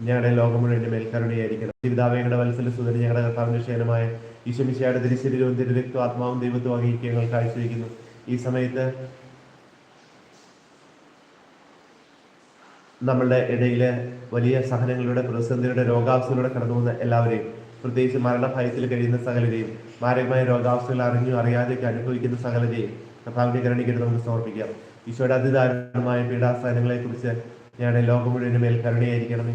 ഞങ്ങളുടെ ലോകം മുഴുവന്റെ മേൽ കരുണയായിരിക്കണം. ഞങ്ങളുടെ വത്സല സുതന് ഞങ്ങളുടെ കർത്താവിന്റെ ക്ഷേമമായ ഈശ്വമിശയുടെ തിരിശരീരവും തിരുരക്തവും ആത്മാവും ദൈവത്വം അംഗീകരിക്കുക ഞങ്ങൾ കാഴ്ചവെക്കുന്നു ഈ സമയത്ത് നമ്മളുടെ ഇടയിലെ വലിയ സഹനങ്ങളുടെ പ്രതിസന്ധിയുടെ രോഗാവസ്ഥയിലൂടെ കടന്നു പോകുന്ന എല്ലാവരെയും പ്രത്യേകിച്ച് മരണഭയത്തിൽ കഴിയുന്ന സകലരെയും മാരകമായ രോഗാവസ്ഥകൾ അറിഞ്ഞു അറിയാതെയൊക്കെ അനുഭവിക്കുന്ന സകലരെയും കർത്താവിന്റെ കരുണിക്കിട്ട് നമുക്ക് സമർപ്പിക്കാം. ഈശോയുടെ അതിദാരുണമായ പീഡാസ്ഥാനങ്ങളെ കുറിച്ച് ഞങ്ങളുടെ ലോകം മുഴുവനും മേൽ കരുണയായിരിക്കണമേ.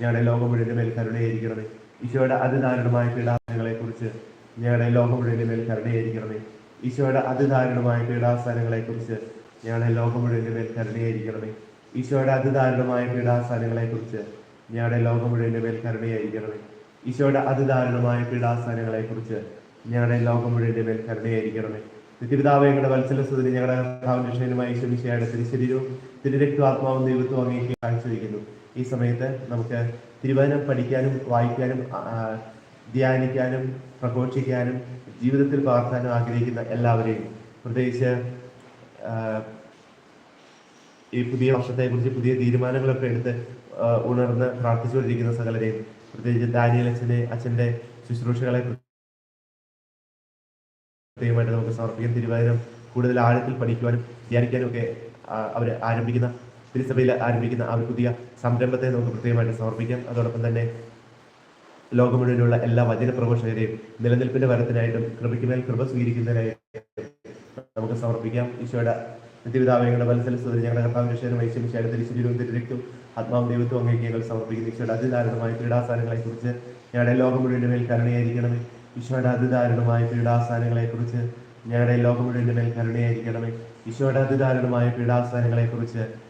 ഞങ്ങളുടെ ലോകം മുഴുവൻ മേൽ കരുണയായിരിക്കണമേ. ഈശോയുടെ അതിദാരുണമായ പീഡാസനങ്ങളെ കുറിച്ച് ഞങ്ങളുടെ ലോകം മുഴുവൻ മേൽ കരുണയായിരിക്കണമേ. ഈശോയുടെ അതിദാരുണമായ പീഡാസനങ്ങളെ കുറിച്ച് ഞങ്ങളുടെ ലോകം മുഴുവൻ മേൽ കരുണയായിരിക്കണമേ. ഈശോയുടെ അതിദാരുണമായ പീഡാസനങ്ങളെ കുറിച്ച് ഞങ്ങളുടെ ലോകം മുഴുവൻ മേൽ കരുണയായിരിക്കണമേ. ഈശോയുടെ അതിദാരുണമായ പീഡാസനങ്ങളെ കുറിച്ച് ഞങ്ങളുടെ ലോകം മുഴുവൻ മേൽ കരുണയായിരിക്കണമേ. നിത്യപിതാവ് ഞങ്ങളുടെ വത്സല സുതിന് ഞങ്ങളുടെ കർത്താവിന്റെ ക്ഷേമമായി ഈശ്വമിശയുടെ തിരുശരീരവും തിരുരക്തം ആത്മാവും ദൈവത്വം അങ്ങേക്ക് കാഴ്ചവെക്കുന്നു ഈ സമയത്ത് നമുക്ക് തിരുവചനം പഠിക്കാനും വായിക്കാനും ധ്യാനിക്കാനും പ്രഘോഷിക്കാനും ജീവിതത്തിൽ പകർത്താനും ആഗ്രഹിക്കുന്ന എല്ലാവരെയും പ്രത്യേകിച്ച് ഈ പുതിയ വർഷത്തെക്കുറിച്ച് പുതിയ തീരുമാനങ്ങളൊക്കെ എടുത്ത് ഉണർന്ന് പ്രാർത്ഥിച്ചുകൊണ്ടിരിക്കുന്ന സകലരെയും പ്രത്യേകിച്ച് ദാനിയൽ അച്ഛന്റെ അച്ഛന്റെ ശുശ്രൂഷകളെ പ്രത്യേകമായിട്ട് നമുക്ക് സമർപ്പിക്കാൻ തിരുവാതിരം കൂടുതൽ ആഴത്തിൽ പഠിക്കുവാനും ധ്യാനിക്കാനും ഒക്കെ അവർ ആരംഭിക്കുന്ന തിരുസഭയിൽ ആരംഭിക്കുന്ന ആ ഒരു പുതിയ സംരംഭത്തെ നമുക്ക് പ്രത്യേകമായിട്ട് സമർപ്പിക്കാം. അതോടൊപ്പം തന്നെ ലോകം മുഴുവനുള്ള എല്ലാ വചന പ്രഘോഷകരെയും നിലനിൽപ്പിന്റെ വരത്തിനായിട്ടും കൃപയ്ക്കുമേൽ കൃപ സ്വീകരിക്കുന്നതിനായിട്ടും നമുക്ക് സമർപ്പിക്കാം. ഈശോയുടെ നിത്യപിതാവങ്ങളുടെ മത്സര സ്വതന്ത്രം ഞങ്ങളുടെ കർത്താവ് വിഷയം ശേഷം തിരിച്ചിരിവും തിരുരക്തും ആത്മാവ് ദൈവത്വം അങ്ങേക്ക് ഞങ്ങൾ സമർപ്പിക്കുന്നു. ഈശോയുടെ അതിദാരുണമായ പീഡാസാരങ്ങളെ കുറിച്ച് ഞങ്ങളുടെ ലോകം മുഴുവന്റെ മേൽ കരുണയായിരിക്കണമേ. ഈശോയുടെ അതിദാരുണമായ പീഡാസാരങ്ങളെ കുറിച്ച് ഞങ്ങളുടെ ലോകം മുഴുവന്റെ മേൽ കരുണയായിരിക്കണമേ. ഈശോയുടെ അതിദാരുണമായ പീഡാസാരങ്ങളെ കുറിച്ച്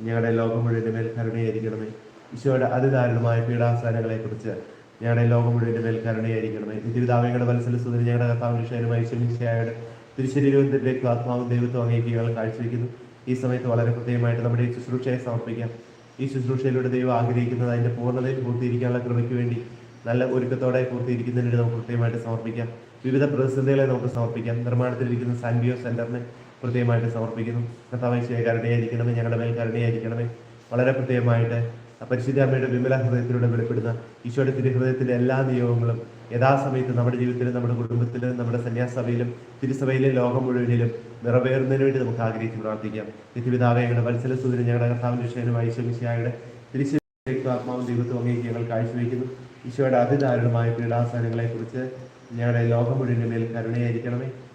ഞങ്ങളുടെ ലോകം മുഴുവന്റെ മേൽ കരുണയായിരിക്കണമേ. ഈശോയുടെ അതിദാരുണമായ കുറിച്ച് ഞങ്ങളുടെ ലോകം മുഴുവന്റെ മേൽ കരുണയായിരിക്കണമേ. തിരുതാവയുടെ വത്സല സുന്ദരി ഞങ്ങളുടെ കർത്താവ് വിഷയനുമായി ശമിച്ചയായുടെ തിരുശരീരത്തിലേക്ക് ആത്മാവും ദൈവത്വം ഞങ്ങൾ കാഴ്ചവെക്കുന്നു. ഈ സമയത്ത് വളരെ പ്രത്യേകമായിട്ട് നമ്മുടെ ഈ ശുശ്രൂഷയെ സമർപ്പിക്കാം. ഈ ശുശ്രൂഷയിലൂടെ ദൈവം ആഗ്രഹിക്കുന്നത് അതിന്റെ പൂർണതയിൽ പൂർത്തീകരിക്കാനുള്ള കൃപയ്ക്ക് വേണ്ടി നല്ല ഒരുക്കത്തോടെ പൂർത്തീകരിക്കുന്നതിന് വേണ്ടി നമുക്ക് കൃത്യമായിട്ട് സമർപ്പിക്കാം. വിവിധ പ്രതിസന്ധികളെ നമുക്ക് സമർപ്പിക്കാം. നിർമ്മാണത്തിലിരിക്കുന്ന സാൻബിയോ സെന്ററിന് പ്രത്യേകമായിട്ട് സമർപ്പിക്കുന്നു. കർത്താവ് കരുണയായിരിക്കണമേ ഞങ്ങളുടെ മേൽ കരുണയായിരിക്കണമേ. വളരെ പ്രത്യേകമായിട്ട് പരിശുദ്ധ അമ്മയുടെ വിമല ഹൃദയത്തിലൂടെ വെളിപ്പെടുന്ന ഈശോയുടെ തിരുഹൃദയത്തിലെ എല്ലാ നിയോഗങ്ങളും യഥാസമയത്ത് നമ്മുടെ ജീവിതത്തിലും നമ്മുടെ കുടുംബത്തിലും നമ്മുടെ സന്യാസഭയിലും തിരുസഭയിലും ലോകം മുഴുവനിലും നിറവേറുന്നതിന് വേണ്ടി നമുക്ക് ആഗ്രഹിച്ച് പ്രാർത്ഥിക്കാം. നിത്യപിതാവെ ഞങ്ങളുടെ വത്സല സൂര്യൻ ഞങ്ങളുടെ കർത്താവിന്റെ വിഷയനുമായി ഈശോമിശിയായുടെ തിരിച്ചു ദൈവത്വം അങ്ങേക്ക് ഞങ്ങൾ കാഴ്ചവെക്കുന്നു. ഈശോയുടെ അതിദാരുണമായ പീഡാസനങ്ങളെ കുറിച്ച് ഞങ്ങളുടെ ലോകം മുഴുവൻ മേൽ കരുണയായിരിക്കണമേ.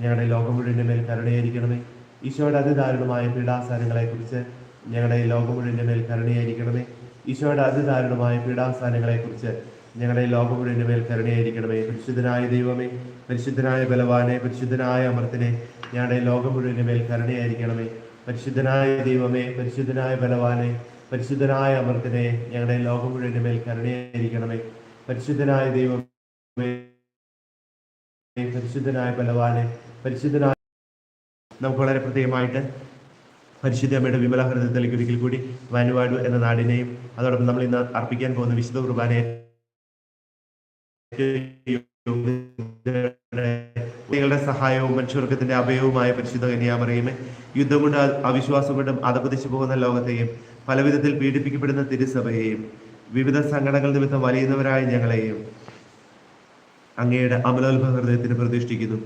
ഞങ്ങളുടെ ലോകം മുഴുവന്റെ മേൽ കരുണയായിരിക്കണമേ. ഈശോയുടെ അതിദാരുണമായ പീഡാസ്ഥാനങ്ങളെക്കുറിച്ച് കുറിച്ച് ഞങ്ങളുടെ ലോകം മുഴുവന്റെ മേൽ കരുണയായിരിക്കണമേ. ഈശോയുടെ അതിദാരുണമായ പീഡാസ്ഥാനങ്ങളെക്കുറിച്ച് കുറിച്ച് ഞങ്ങളുടെ ലോകം മുഴുവന്റെ മേൽ കരുണയായിരിക്കണമേ. പരിശുദ്ധനായ ദൈവമേ പരിശുദ്ധനായ ബലവാനെ പരിശുദ്ധനായ അമർത്തിനെ ഞങ്ങളുടെ ലോകം മുഴുവന്റെ മേൽ കരുണയായിരിക്കണമേ. പരിശുദ്ധനായ ദൈവമേ പരിശുദ്ധനായ ബലവാനെ പരിശുദ്ധനായ അമർത്തിനെ ഞങ്ങളുടെ ലോകം മുഴുവന്റെ മേൽ കരുണയായിരിക്കണമേ. പരിശുദ്ധനായ ദൈവമേ പരിശുദ്ധനായ ബലവാനെ പരിശുദ്ധനായ നമുക്ക് വളരെ പ്രത്യേകമായിട്ട് പരിശുദ്ധ അമ്മയുടെ വിമല ഹൃദയത്തിലേക്ക് ഒരിക്കൽ കൂടി വനുവാടു എന്ന നാടിനെയും അതോടൊപ്പം നമ്മൾ ഇന്ന് അർപ്പിക്കാൻ പോകുന്ന വിശുദ്ധ കുർബാനയെ നിങ്ങളുടെ സഹായവും മനുഷ്യവർഗത്തിന്റെ അഭയവുമായ പരിശുദ്ധ കന്യാമറിയുമേ യുദ്ധം കൊണ്ട് അവിശ്വാസം കൊണ്ടും അതപതിച്ചു പോകുന്ന ലോകത്തെയും പലവിധത്തിൽ പീഡിപ്പിക്കപ്പെടുന്ന തിരുസഭയെയും വിവിധ സങ്കടങ്ങൾ നിമിത്തം വലിയുന്നവരായ ഞങ്ങളെയും അങ്ങയുടെ അമലോത്ഭ ഹൃദയത്തിന് പ്രതിഷ്ഠിക്കുന്നു.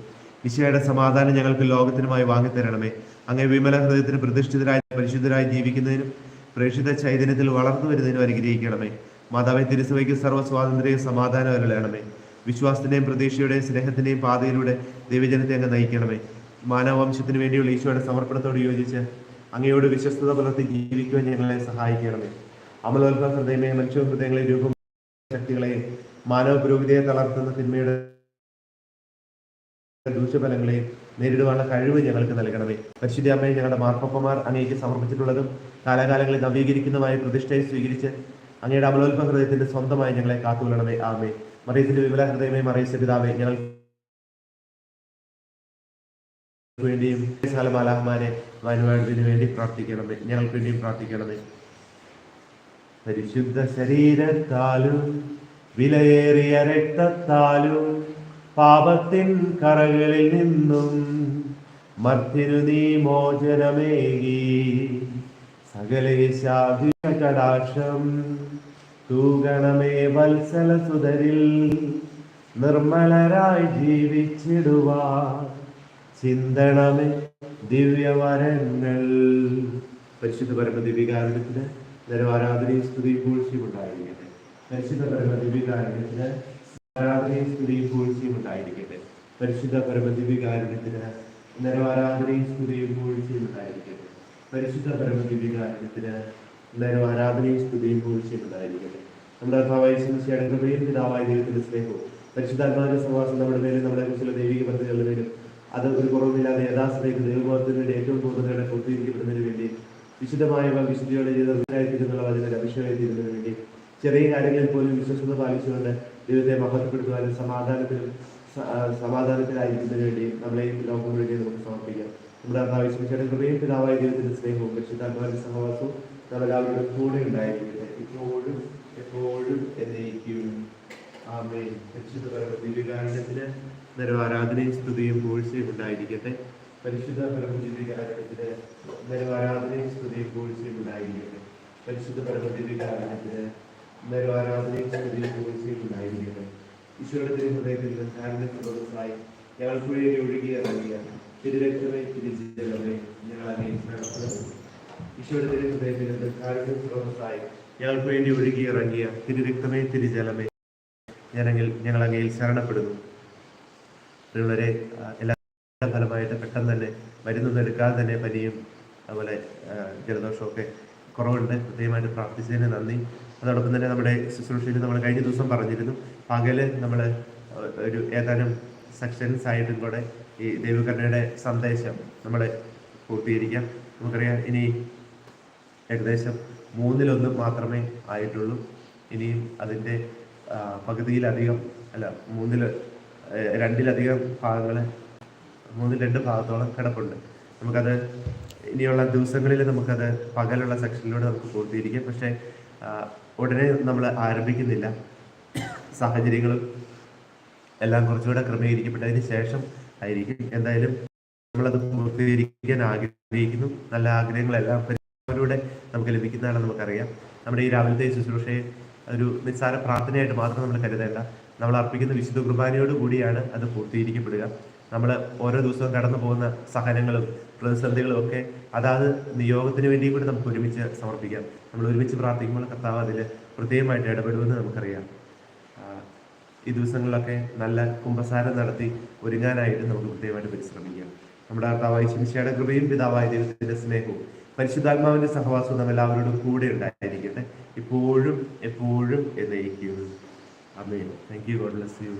വിശയുടെ സമാധാനം ഞങ്ങൾക്ക് ലോകത്തിനുമായി വാങ്ങിത്തരണമേ. അങ്ങേ വിമല ഹൃദയത്തിന് പ്രതിഷ്ഠിതരായി പരിശുദ്ധരായി ജീവിക്കുന്നതിനും പ്രേക്ഷിത ചൈതന്യത്തിൽ വളർന്നു വരുന്നതിനും അനുഗ്രഹിക്കണമേ. മാതാവെ തിരുസഭയ്ക്ക് സർവ സ്വാതന്ത്ര്യവും സമാധാനം അരുളണമേ. വിശ്വാസത്തിന്റെയും പ്രതീക്ഷയുടെയും സ്നേഹത്തിന്റെയും പാതയിലൂടെ ദൈവജനത്തെ അങ്ങ് നയിക്കണമേ. മാനവവംശത്തിന് വേണ്ടിയുള്ള ഈശോയുടെ സമർപ്പണത്തോട് യോജിച്ച് അങ്ങയോട് വിശ്വസ്തത പുലർത്തി ജീവിക്കുവാൻ ഞങ്ങളെ സഹായിക്കണമേ. അമലോത്ഭ ഹൃദയമേ മനുഷ്യ ഹൃദയങ്ങളെ രൂപം ശക്തികളെയും മാനവ പുരോഗതിയെ തളർത്തുന്ന തിന്മയുടെ ദൂഷ്യഫലങ്ങളെയും നേരിടുവാനുള്ള കഴിവ് ഞങ്ങൾക്ക് നൽകണമേ. പരിശുദ്ധ അമ്മയെ ഞങ്ങളുടെ മാർപ്പപ്പമാർ അങ്ങേക്ക് സമർപ്പിച്ചിട്ടുള്ളതും കാലാകാലങ്ങളിൽ നവീകരിക്കുന്നതുമായ പ്രതിഷ്ഠയെ സ്വീകരിച്ച് അങ്ങയുടെ അമലോത്ഭ ഹൃദയത്തിന്റെ സ്വന്തമായി ഞങ്ങളെ കാത്തുകൊള്ളണമേ. ആമേ മറിയത്തിന്റെ വിമല ഹൃദയമേ മറിയ പിതാവേ ഞങ്ങൾ വേണ്ടിയും മാലാഹമാനെ വനുവാഴത്തിന് വേണ്ടി പ്രാർത്ഥിക്കണമേ. ഞങ്ങൾക്ക് വേണ്ടിയും പ്രാർത്ഥിക്കണമേ. പരിശുദ്ധ ശരീരത്താലും വിലയേറിയ രക്തത്താലും പാപത്തിൻ കറകളിൽ നിന്നും മർത്തിനു നീ മോചനമേകി. സകലേശാഭികടാക്ഷം തൂകണമേ വത്സല സുതരിൽ നിർമ്മലരായി ജീവിച്ചിടുവാൻ. ചിന്തണമേ ദിവ്യവരങ്ങൾ. പരിശുദ്ധ പരമ ദിവ്യകാരണത്തിന് നിരവാരാധനയും സ്തുതിയും പൂഴ്ചയും ഉണ്ടായിരിക്കട്ടെ. പരിശുദ്ധ പരമ ദിവ്യകാരണത്തിന് ആരാധനയും സ്തുതിയും പൂഴ്ചയും ഉണ്ടായിരിക്കട്ടെ. പരിശുദ്ധ പരമദിവികാരണത്തിന് നിരവാരാധനയും സ്തുതിയും പൂഴ്ചയും ഉണ്ടായിരിക്കട്ടെ. പരിശുദ്ധ പരമദിവികാരണത്തിന് ആരാധനയും സ്തുതിയും പൂഴ്ചയും ഉണ്ടായിരിക്കട്ടെ. നമ്മുടെ ശിംശിയുടെ കൃപയും പിതാവായ ദൈവത്തിന്റെ സ്നേഹവും പരിശുദ്ധാത്മാവിന്റെ സഹവാസം നമ്മുടെ മേലും നമ്മുടെ കുറിച്ചുള്ള ദൈവിക പദ്ധതികളുടെ മേലും അത് ഒരു കുറവുമില്ലാതെ യഥാസ്ഥതയ്ക്ക് ദൈവബോധത്തിന് വേണ്ടി ഏറ്റവും കൂടുതലുകളെ പൂർത്തീകരിക്കപ്പെടുന്നതിന് വേണ്ടി വിശുദ്ധമായ വിശുദ്ധിയോടെ ചെയ്തുള്ള വചന അഭിഷേകം ചെയ്യുന്നതിന് വേണ്ടി ചെറിയ കാര്യങ്ങളിൽ പോലും വിശ്വസത പാലിച്ചുകൊണ്ട് ദൈവത്തെ മഹത്വപ്പെടുത്തുവാനും സമാധാനത്തിലും സമാധാനത്തിലായിരിക്കുന്നതിന് വേണ്ടി നമ്മളെയും ലോകം വേണ്ടി നമുക്ക് സമർപ്പിക്കാം. നമ്മുടെ ആവശ്യമിച്ചയുടെ ഹൃദയം പിതാവായ ദൈവത്തിന്റെ സ്നേഹവും രക്ഷിതാക്കളുടെ സഹവാസവും നമ്മളെല്ലാവരുടെ കൂടെ ഉണ്ടായിരിക്കട്ടെ. ഇപ്പോഴും എപ്പോഴും എന്നേക്കും. ആമേ രക്ഷിത പരമ ദിവ്യകാരണത്തിന് നിരവ ആരാധനയും സ്തുതിയും പൂഴ്ചയും ഉണ്ടായിരിക്കട്ടെ. പരിശുദ്ധ പരമ ദിവ്യകാരണത്തിന് നിരവ ആരാധനയും സ്തുതിയും പൂഴ്ചയും ഉണ്ടായിരിക്കട്ടെ. പരിശുദ്ധ പരമ നിരവ ആരാധനയും പൂഴ്ചയും ഉണ്ടായിരിക്കട്ടെ ഈശോയുടെ തിരുഹൃദയത്തിൽ നിന്ന് കാരണത്തിലുള്ളതായി ഞങ്ങൾക്ക് വേണ്ടി ഒഴുകി ഇറങ്ങിയ തിരുരക്തമേ തിരിച്ചേ ഞങ്ങൾ അറിയിക്കണം ഈശോയുടെ തിരുഹൃദയത്തിൽ നിന്ന് കാരണത്തിലുള്ളതായി ഞങ്ങൾക്ക് വേണ്ടി ഒഴുകി ഇറങ്ങിയ തിരുരക്തമേ തിരുജലമേ ഞാനെങ്കിൽ ഞങ്ങൾ അങ്ങയിൽ ശരണപ്പെടുന്നു വളരെ എല്ലാ ഫലമായിട്ട് പെട്ടെന്ന് തന്നെ മരുന്നൊന്നും എടുക്കാതെ തന്നെ പനിയും അതുപോലെ ജലദോഷമൊക്കെ കുറവുണ്ട്. പ്രത്യേകമായിട്ട് പ്രാർത്ഥിച്ചതിന് നന്ദി. അതോടൊപ്പം തന്നെ നമ്മുടെ ശുശ്രൂഷയിൽ നമ്മൾ കഴിഞ്ഞ ദിവസം പറഞ്ഞിരുന്നു. പകൽ നമ്മൾ ഒരു ഏതാനും സെക്ഷൻസ് ആയിട്ടും കൂടെ ഈ ദൈവകരുണയുടെ സന്ദേശം നമ്മൾ പൂർത്തീകരിക്കാം. നമുക്കറിയാം ഇനി ഏകദേശം മൂന്നിലൊന്ന് മാത്രമേ ആയിട്ടുള്ളൂ. ഇനിയും അതിന്റെ പകുതിയിലധികം അല്ല മൂന്നിൽ രണ്ടിലധികം ഭാഗങ്ങൾ മൂന്നിൽ രണ്ട് ഭാഗത്തോളം കിടപ്പുണ്ട്. നമുക്കത് ഇനിയുള്ള ദിവസങ്ങളിൽ നമുക്കത് പകലുള്ള സെക്ഷനിലൂടെ നമുക്ക് പൂർത്തീകരിക്കാം. പക്ഷേ ഉടനെ നമ്മൾ ആരംഭിക്കുന്നില്ല. സാഹചര്യങ്ങളും എല്ലാം കുറച്ചുകൂടെ ക്രമീകരിക്കപ്പെട്ടതിന് ശേഷം ആയിരിക്കും. എന്തായാലും നമ്മളത് പൂർത്തീകരിക്കാൻ ആഗ്രഹിക്കുന്നു. നല്ല ആഗ്രഹങ്ങളെല്ലാം പരിപാടിയിലൂടെ നമുക്ക് ലഭിക്കുന്നതാണെന്ന് നമുക്കറിയാം. നമ്മുടെ ഈ രാവിലത്തെ ശുശ്രൂഷയെ ഒരു നിസ്സാര പ്രാർത്ഥനയായിട്ട് മാത്രം നമ്മൾ കരുതേണ്ട. നമ്മൾ അർപ്പിക്കുന്ന വിശുദ്ധ കുർബാനയോട് കൂടിയാണ് അത് പൂർത്തീകരിക്കപ്പെടുക. നമ്മൾ ഓരോ ദിവസവും കടന്നു പോകുന്ന സഹനങ്ങളും പ്രതിസന്ധികളും ഒക്കെ അതാത് നിയോഗത്തിന് വേണ്ടി കൂടി നമുക്ക് ഒരുമിച്ച് സമർപ്പിക്കാം. നമ്മൾ ഒരുമിച്ച് പ്രാർത്ഥിക്കുമ്പോൾ കർത്താവ് അതിൽ പ്രത്യേകമായിട്ട് ഇടപെടുമെന്ന് നമുക്കറിയാം. ഈ ദിവസങ്ങളിലൊക്കെ നല്ല കുംഭസാരം നടത്തി ഒരുങ്ങാനായിട്ട് നമുക്ക് പ്രത്യേകമായിട്ട് പരിശ്രമിക്കാം. നമ്മുടെ കർത്താവായി ശിംശയുടെ കൃപയും പിതാവായ ദൈവത്തിന്റെ സ്നേഹവും പരിശുദ്ധാത്മാവിന്റെ സഹവാസവും നാം എല്ലാവരോടും കൂടെ ഉണ്ടായിരിക്കട്ടെ. ഇപ്പോഴും എപ്പോഴും എന്നിരിക്കുന്നു അമ്മയും thank you god bless you